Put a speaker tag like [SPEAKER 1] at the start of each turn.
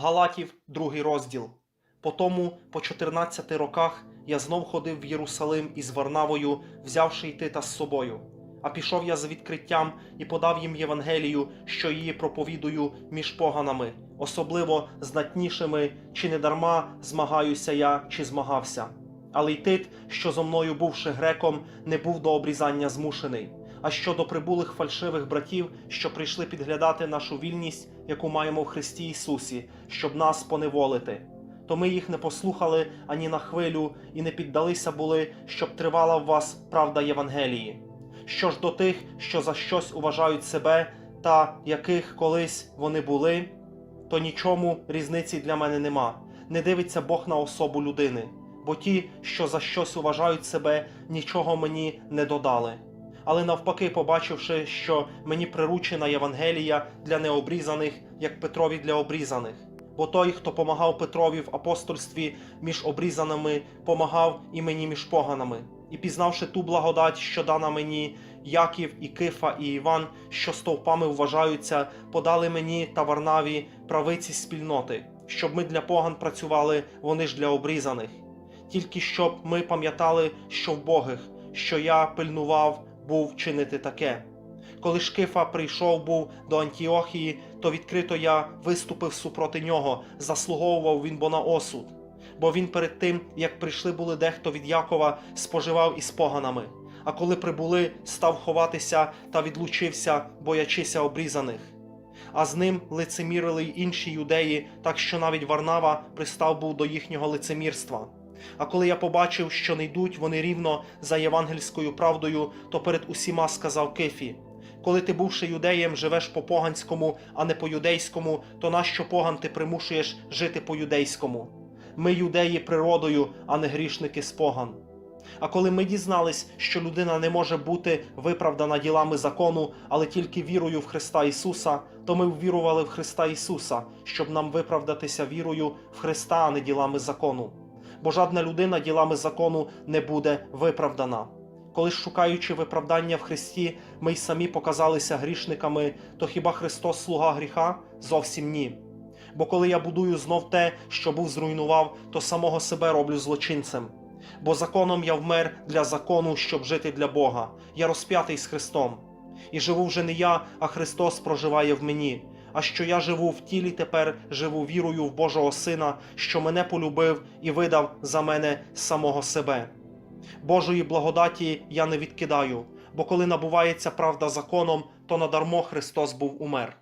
[SPEAKER 1] Галатів, другий розділ. Потому, по 14 роках, я знов ходив в Єрусалим із Варнавою, взявши й Тита з собою. А пішов я з відкриттям і подав їм Євангелію, що її проповідую між поганами, особливо знатнішими, чи не дарма змагаюся я, чи змагався. Але й Тит, що зо мною бувши греком, не був до обрізання змушений. А щодо прибулих фальшивих братів, що прийшли підглядати нашу вільність, яку маємо в Христі Ісусі, щоб нас поневолити, то ми їх не послухали ані на хвилю і не піддалися були, щоб тривала в вас правда Євангелії. Що ж до тих, що за щось уважають себе, та яких колись вони були, то нічому різниці для мене нема. Не дивиться Бог на особу людини, бо ті, що за щось уважають себе, нічого мені не додали. Але навпаки, побачивши, що мені приручена Євангелія для необрізаних, як Петрові для обрізаних. Бо той, хто помагав Петрові в апостольстві між обрізаними, помагав і мені між поганами. І пізнавши ту благодать, що дана мені, Яків і Кифа і Іван, що стовпами вважаються, подали мені та Варнаві правиці спільноти, щоб ми для поган працювали, вони ж для обрізаних. Тільки щоб ми пам'ятали, що в Богих, що я пильнував був чинити таке. Коли Шкифа прийшов був до Антіохії, то відкрито я виступив супроти нього, заслуговував він бо на осуд. Бо він перед тим, як прийшли були дехто від Якова, споживав із поганами. А коли прибули, став ховатися та відлучився, боячися обрізаних. А з ним лицемірили й інші юдеї, так що навіть Варнава пристав був до їхнього лицемірства. А коли я побачив, що не йдуть вони рівно за євангельською правдою, то перед усіма сказав Кифі: коли ти, бувши юдеєм, живеш по поганському, а не по юдейському, то нащо поган ти примушуєш жити по юдейському? Ми юдеї природою, а не грішники з поган. А коли ми дізнались, що людина не може бути виправдана ділами закону, але тільки вірою в Христа Ісуса, то ми ввірували в Христа Ісуса, щоб нам виправдатися вірою в Христа, а не ділами закону бо жадна людина ділами закону не буде виправдана. Коли ж шукаючи виправдання в Христі, ми й самі показалися грішниками, то хіба Христос слуга гріха? Зовсім ні. Бо коли я будую знов те, що був зруйнував, то самого себе роблю злочинцем. Бо законом я вмер для закону, щоб жити для Бога. Я розп'ятий з Христом. І живу вже не я, а Христос проживає в мені. А що я живу в тілі, тепер живу вірою в Божого Сина, що мене полюбив і видав за мене самого себе. Божої благодаті я не відкидаю, бо коли набувається правда законом, то надармо Христос був умер.